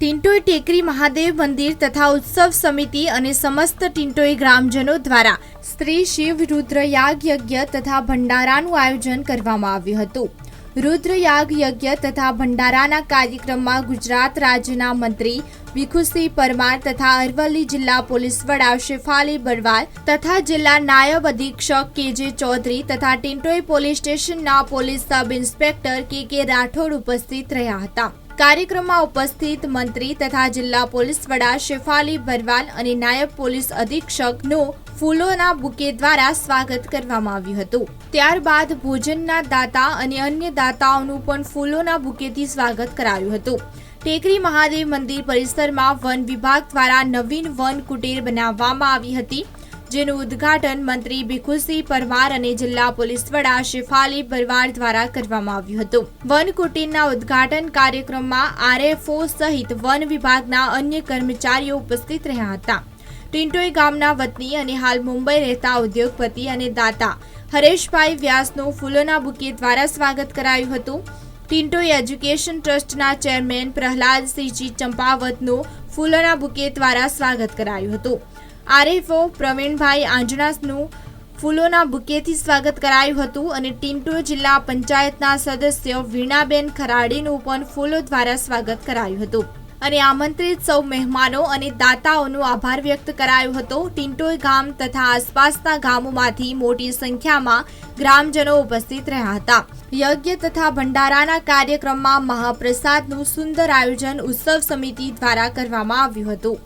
ટિન્ટોઈ ટેકરી મહાદેવ મંદિર તથા ઉત્સવ સમિતિ અને સમસ્ત ટિન્ટોઈ ગ્રામજનો દ્વારા સ્ત્રી શિવ રુદ્ર યાગ યજ્ઞ તથા ભંડારાનું આયોજન કરવામાં આવ્યું હતું. રુદ્રયાગ યજ્ઞ તથા ભંડારાના કાર્યક્રમમાં ગુજરાત રાજ્યના મંત્રી ભીખુસિંહ પરમાર તથા અરવલ્લી જિલ્લા પોલીસ વડા શેફાલી બરવાલ તથા જિલ્લા નાયબ અધિક્ષક કેજે ચૌધરી તથા ટિન્ટોઈ પોલીસ સ્ટેશનના police sub inspector K K Rathod ઉપસ્થિત રહ્યા હતા. કાર્યક્રમમાં ઉપસ્થિત મંત્રી તથા જિલ્લા પોલીસ વડા શેફાલી ભરવાલ અને નાયબ પોલીસ અધિક્ષકનું ફૂલોના બુકે દ્વારા સ્વાગત કરવામાં આવ્યું હતું. ત્યારબાદ ભોજનના દાતા અને અન્ય દાતાઓનું પણ ફૂલોના બુકેથી સ્વાગત કરાયું હતું. ટેકરી મહાદેવ મંદિર પરિસરમાં વન વિભાગ દ્વારા નવીન વન કુટીર બનાવવામાં આવી હતી. જેનું ઉદ્ઘાટન મંત્રી ભીખુસિંહ પરમાર અને જિલ્લા પોલીસ વડા શેફાલી પરમાર દ્વારા કરવામાં આવ્યું હતું. વન કુટીરના ઉદ્ઘાટન કાર્યક્રમમાં આરએફઓ સહિત વન વિભાગના અન્ય કર્મચારીઓ ઉપસ્થિત રહ્યા હતા. ટિન્ટોઈ ગામના વતની અને હાલ મુંબઈ રહેતા ઉદ્યોગપતિ અને દાતા હરેશભાઈ વ્યાસનું ફૂલોના બુકે દ્વારા સ્વાગત કરાયું હતું. ટિન્ટોઈ એજ્યુકેશન ટ્રસ્ટના ચેરમેન પ્રહલાદસિંહજી ચંપાવતનું ફૂલોના બુકે દ્વારા સ્વાગત કરાયું હતું. આરએફઓ પ્રવીણભાઈ આંજણાસનું ફૂલોના બુકેથી સ્વાગત કરાયું હતું અને ટિન્ટો જિલ્લા પંચાયતના સદસ્ય વીણાબેન ખરાડીનું પણ ફૂલો દ્વારા સ્વાગત કરાયું હતું. અને આમંત્રિત સૌ મહેમાનો અને દાતાઓનો આભાર વ્યક્ત કરાયો હતો. ટિન્ટોય ગામ તથા આસપાસના ગામોમાંથી મોટી સંખ્યામાં ગ્રામજનો ઉપસ્થિત રહ્યા હતા. યજ્ઞ તથા ભંડારાના કાર્યક્રમમાં મહાપ્રસાદનું સુંદર આયોજન ઉત્સવ સમિતિ દ્વારા કરવામાં આવ્યું હતું.